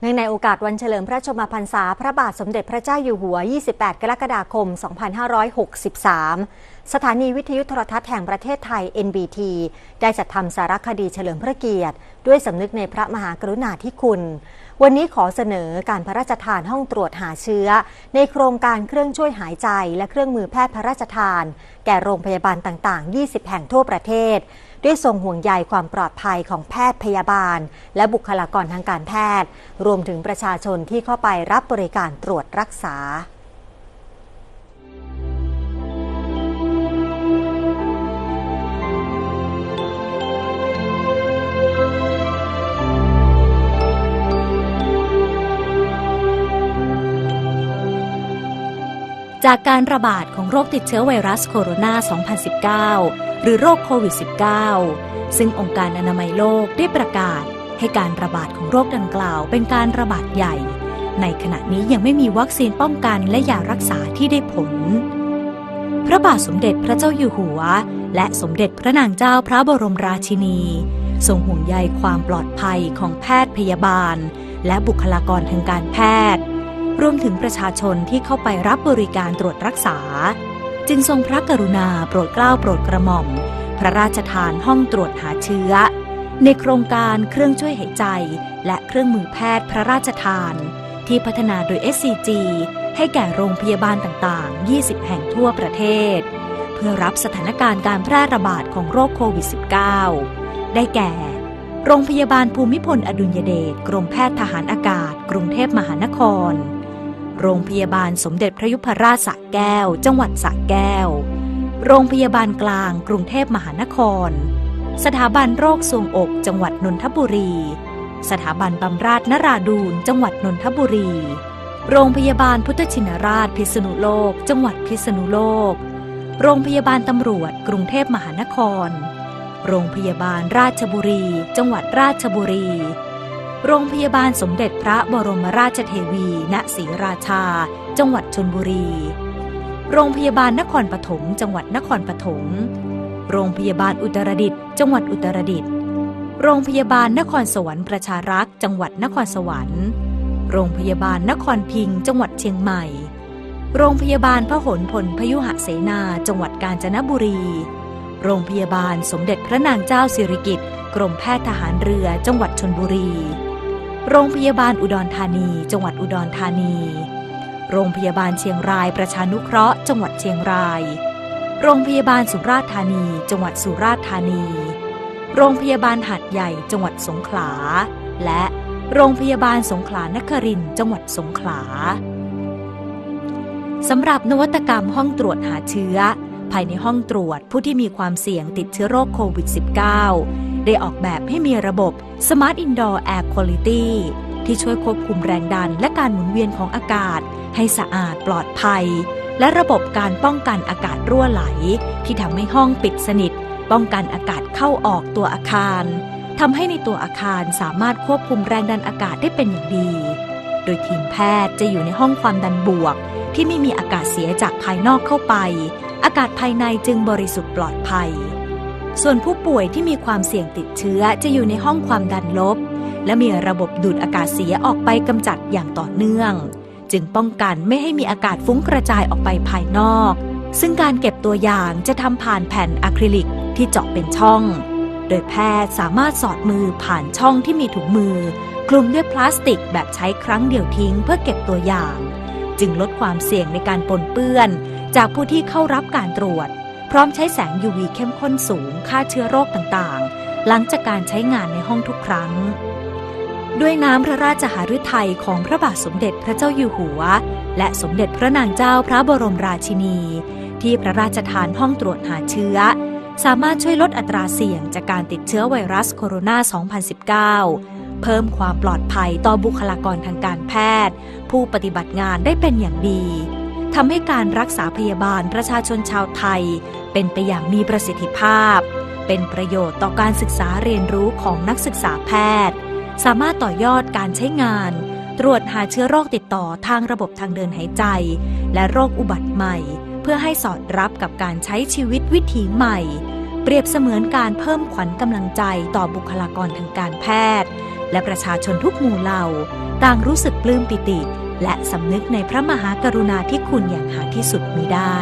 เนื่องในโอกาสวันเฉลิมพระชนมพรรษา พระบาทสมเด็จพระเจ้าอยู่หัว 28 กรกฎาคม 2563 สถานีวิทยุโทรทัศน์แห่งประเทศไทย NBT ได้จัดทำสารคดีเฉลิมพระเกียรติ ด้วยสำนึกในพระมหากรุณาธิคุณ วันนี้ขอเสนอการพระราชทานห้องตรวจหาเชื้อ ในโครงการเครื่องช่วยหายใจ และเครื่องมือแพทย์พระราชทาน แก่โรงพยาบาลต่าง ๆ 20 แห่งทั่วประเทศ ด้วยทรงห่วงใยความปลอดภัยของแพทย์พยาบาล และบุคลากรทางการแพทย์ รวมถึงประชาชนที่เข้าไปรับบริการตรวจรักษา จากการระบาดของโรคติดเชื้อไวรัสโคโรนา 2019 หรือโรคโควิด -19 ซึ่งองค์การอนามัยโลกได้ประกาศ ให้การระบาดของโรคดังกล่าวเป็นการระบาดใหญ่ ในขณะนี้ยังไม่มีวัคซีนป้องกันและยารักษาที่ได้ผล พระบาทสมเด็จพระเจ้าอยู่หัว และสมเด็จพระนางเจ้าพระบรมราชินี ทรงห่วงใยความปลอดภัยของแพทย์พยาบาล และบุคลากรทางการแพทย์ รวมถึงประชาชนที่เข้าไปรับบริการตรวจรักษา จึงทรงพระกรุณาโปรดเกล้าโปรดกระหม่อม พระราชทานห้องตรวจหาเชื้อ ในโครงการเครื่องช่วยหายใจ และเครื่องมือแพทย์พระราชทาน ที่พัฒนาโดย SCG ให้แก่โรงพยาบาลต่างๆ 20 แห่งทั่วประเทศ เพื่อรับสถานการณ์การแพร่ระบาดของโรคโควิด -19 ได้แก่ โรงพยาบาลภูมิพลอดุลยเดชกรมแพทย์ทหารอากาศ กรุงเทพมหานคร โรงพยาบาลสมเด็จพระยุพราชสระแก้ว จังหวัดสระแก้ว โรงพยาบาลกลางกรุงเทพมหานคร สถาบันโรคทรวงอก จังหวัดนนทบุรี สถาบันบำราศนราดูนจังหวัดนนทบุรี โรงพยาบาลพุทธชินราชพิษณุโลก จังหวัดพิษณุโลก โรงพยาบาลตำรวจ กรุงเทพมหานคร โรงพยาบาลราชบุรี จังหวัดราชบุรี โรงพยาบาลสมเด็จพระบรมราชเทวี ณศรีราชา จังหวัดชนบุรี โรงพยาบาลนครปฐม จังหวัดนครปฐม โรงพยาบาลอุตรดิตถ์ จังหวัดอุตรดิตถ์ โรงพยาบาลนครสวรรค์ประชารักษ์ จังหวัดนครสวรรค์ โรงพยาบาลนครพิงค์จังหวัดเชียงใหม่ โรงพยาบาลพหลพลพยุหเสนา จังหวัดกาญจนบุรี โรงพยาบาลสมเด็จพระนางเจ้าสิริกิติ์ กรมแพทย์ทหารเรือ จังหวัดชนบุรี โรงพยาบาลอุดรธานี จังหวัดอุดรธานี โรงพยาบาลเชียงรายประชานุเคราะห์ จังหวัดเชียงราย โรงพยาบาลสุราษฎร์ธานี จังหวัดสุราษฎร์ธานี โรงพยาบาลหัดใหญ่จังหวัดสงขลา และโรงพยาบาลสงขลานครินทร์จังหวัดสงขลาสำหรับนวัตกรรมห้องตรวจหาเชื้อ ภายในห้องตรวจผู้ที่มีความเสี่ยงติดเชื้อโรคโควิด -19 ได้ออกแบบให้มีระบบ Smart Indoor Air Quality ที่ช่วยควบคุมแรงดันและการหมุนเวียนของอากาศ ให้สะอาดปลอดภัย และระบบการป้องกันอากาศรั่วไหล ที่ทำให้ห้องปิดสนิท ป้องกันอากาศเข้าออกตัวอาคารทำให้ในตัวอาคารสามารถควบคุมแรงดันอากาศได้เป็นอย่างดี โดยทีมแพทย์จะอยู่ในห้องความดันบวก ที่ไม่มีอากาศเสียจากภายนอกเข้าไป อากาศภายในจึงบริสุทธิ์ปลอดภัย ส่วนผู้ป่วยที่มีความเสี่ยงติดเชื้อจะอยู่ในห้องความดันลบ และมีระบบดูดอากาศเสียออกไปกำจัดอย่างต่อเนื่อง จึงป้องกันไม่ให้มีอากาศฟุ้งกระจายออกไปภายนอก ซึ่งการเก็บตัวอย่างจะทำผ่านแผ่นอะคริลิกที่เจาะเป็นช่อง โดยแพทย์สามารถสอดมือผ่านช่องที่มีถุงมือ คลุมด้วยพลาสติกแบบใช้ครั้งเดียวทิ้งเพื่อเก็บตัวอย่าง จึงลดความเสี่ยงในการปนเปื้อน จากผู้ที่เข้ารับการตรวจ พร้อมใช้แสง UV เข้มข้นสูงฆ่าเชื้อโรคต่างๆ หลังจากการใช้งานในห้องทุกครั้ง ด้วยน้ำพระราชหฤทัยของพระบาทสมเด็จพระเจ้าอยู่หัว และสมเด็จพระนางเจ้าพระบรมราชินี ที่พระราชทานห้องตรวจหาเชื้อ สามารถช่วยลดอัตราเสี่ยงจากการติดเชื้อไวรัสโคโรนา 2019 เพิ่มความปลอดภัยต่อบุคลากรทางการแพทย์ ผู้ปฏิบัติงานได้เป็นอย่างดีทำให้การรักษาพยาบาลประชาชนชาวไทย เป็นไปอย่างมีประสิทธิภาพ เป็นประโยชน์ต่อการศึกษาเรียนรู้ของนักศึกษาแพทย์ สามารถต่อยอดการใช้งาน ตรวจหาเชื้อโรคติดต่อทางระบบทางเดินหายใจ และโรคอุบัติใหม่ เพื่อให้สอดรับกับการใช้ชีวิตวิถีใหม่ เปรียบเสมือนการเพิ่มขวัญกำลังใจต่อบุคลากรทางการแพทย์ และประชาชนทุกหมู่เหล่า ต่างรู้สึกปลื้มปิติ และสำนึกในพระมหากรุณาธิคุณอย่างหาที่สุดมิได้